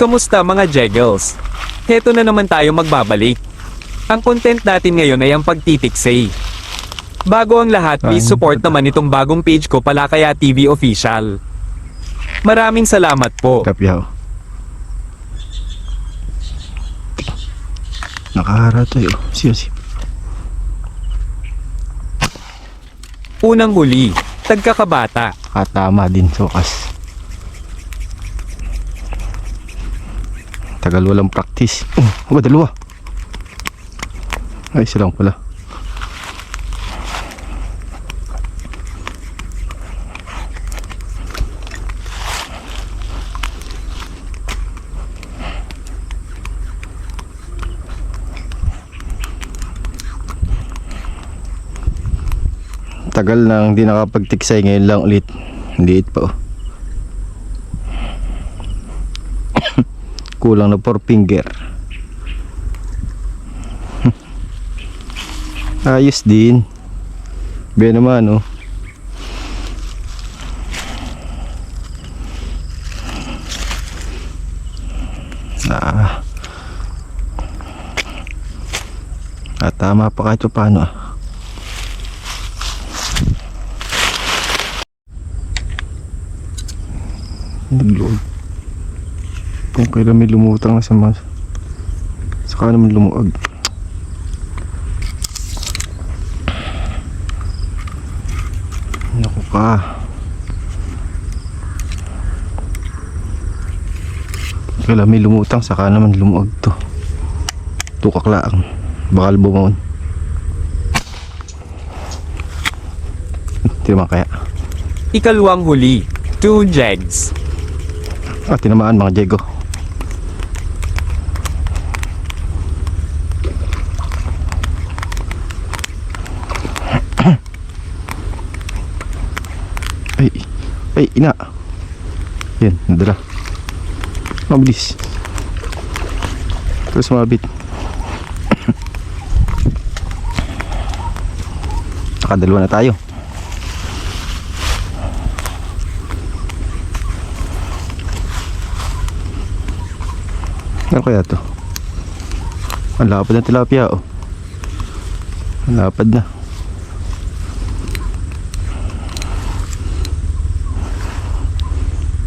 Kamusta mga Jeggles? Heto na naman tayo magbabalik. Ang content natin ngayon ay ang pagtitiksay. Bago ang lahat, please support naman itong bagong page ko Palakaya TV Official. Maraming salamat po. Kapyaw. Nakahara tayo. Siya si. Unang huli, tagkakabata. Katama din sa Tagal walang practice. Oh, ba dalawa? Ay, isa lang pala. Tagal nang hindi nakapagtiksay ngayon lang ulit. Liit pa oh. Kulang na 4 finger. Ayos din. Be naman oh. Ah. Ah, tama pa kahit pa paano ah. Nagload. Kung kailan may lumutang na sa mas. Saka naman lumuag. Naku ka. Kailan may lumutang saka naman lumuag to. Tukak lang. Bakal bumawon. Hindi naman kaya. Ikalawang huli, 2 Jegs. Ah, tinamaan mga Diego. ay, ay, ina. Yan, nadala. Mabilis. Terus mabit. Nakadalawa na tayo. Ano kaya to? Ang lapad ng tilapia oh. Ang lapad na.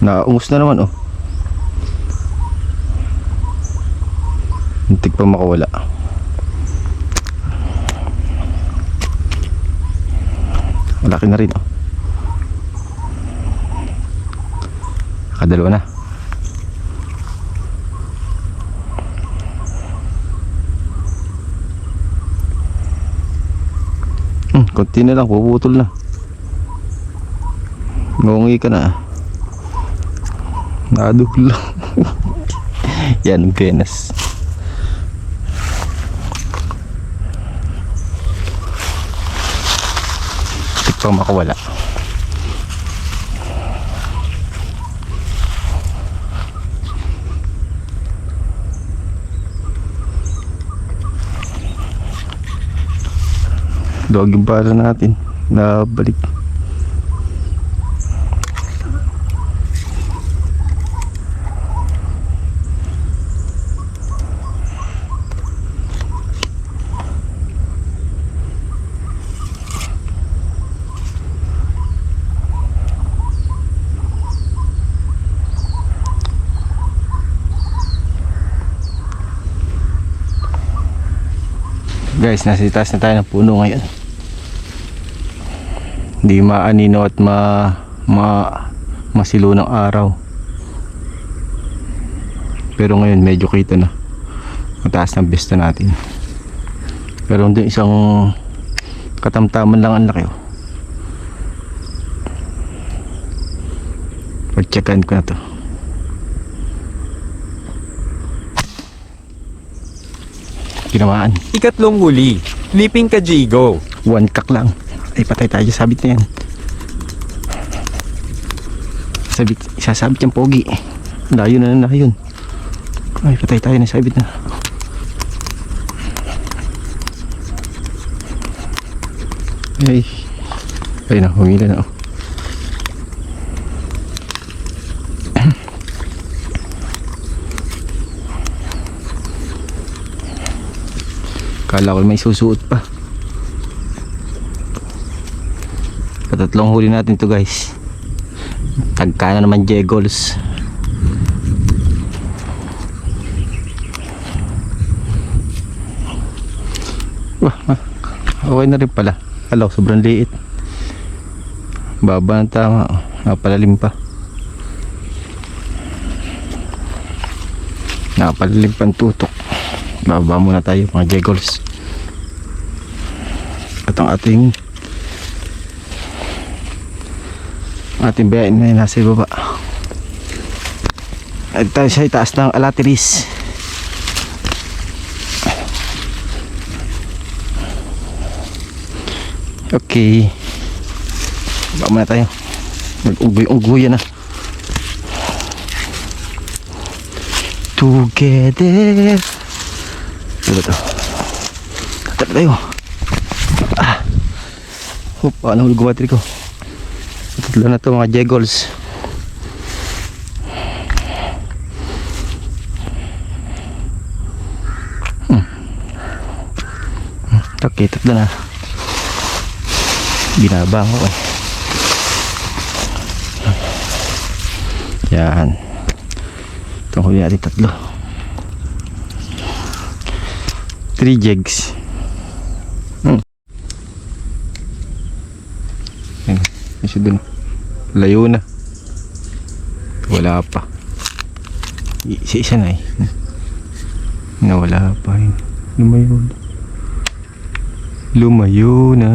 Naungus na naman oh. Muntik pa makawala. Malaki na rin oh. Nakadalawa na. Hmm, konti na lang, puputol na. Ngungi ka na. Nadulo. Yan, ang penas. Tik pa makawala. Dog yung para natin. Nabalik. Guys, nasa itaas na tayo ng puno ngayon. Hindi maanino at ma, ma masilo ng araw. Pero ngayon medyo kita na. Mataas ng besta natin. Pero doon isang katamtaman lang ang laki. Oh. Pag-checkan ko na to. Ginamaan. Ikatlong huli, Liping Kajigo. One cock lang. Ay, patay tayo. Sabit na yan. Sabit, isasabit yung pogi. Layo na na yun. Ay, patay tayo na sabit na. Ay. Ay na, humila na. oh. Kala ko may susuot pa. Patatlong huli natin to guys. Tagka na naman jegols. Wah, ah, okay na rin pala. Hello, sobrang liit. Baba ng tama. oh. Napalalim pa. Napalalim pa ang tutok. Baba muna tayo mga jegols. At ating ating bayan na nasa ibaba. At tayo sa itaas ng alatiris. Okay. Baba muna tayo. Mag-ugoy-ugoy na. Together. Ano ba to? Tatap tayo. Ah. Oh, paano hulog battery ko? Tatlo na to mga jegols. Hmm. Hmm, Okay, tatlo na. Binabang ko eh. Yan. Itong huli natin tatlo. Three jigs. Hmm. Yan. Dun. Layo na. Wala pa. Isa isa na eh. Nawala pa yun. Lumayo na. Lumayo na.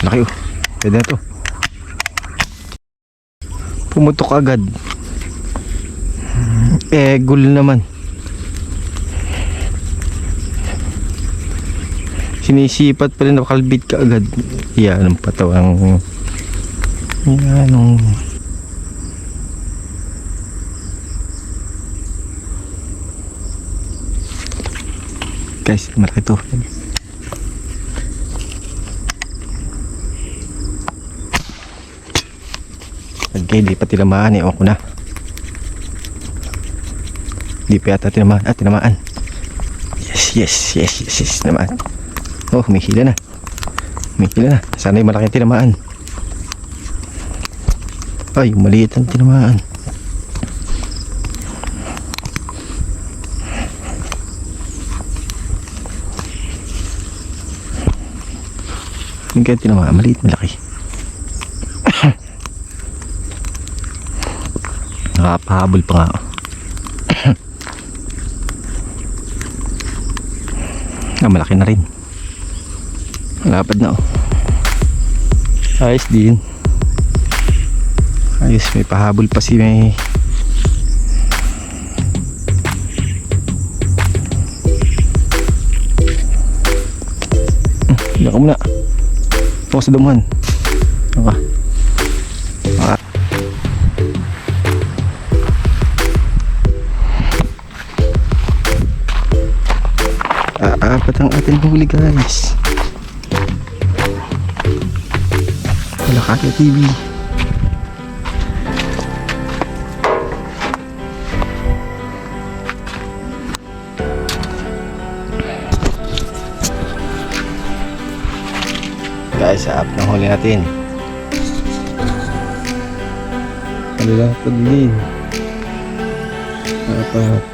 Laki oh. Pwede na to. Pumutok agad. Eh, gul naman. Sinisipat pa rin nakalbit ka agad. Yan ang patawang. Yan ang. Guys, malaki to. Okay, di pa tinamaan eh. Ewan ko na. Di pa yata tinamaan. Ah, tinamaan. Yes, yes, yes, yes, yes, tinamaan. Oh, humihila na. Humihila na. Sana yung malaking tinamaan. Ay, maliit ang tinamaan. Yung kaya tinamaan, maliit, malaki. Nakapahabol pa nga ah, malaki na rin. Malapad na oh. Ayos din. Ayos, may pahabol pa si may... Hmm, Diyan ka muna. Ito sa damuhan. Okay. Okay. Ating huli guys. Malakaya TV. Guys, aap ng huli natin. Malulapad din. Apat.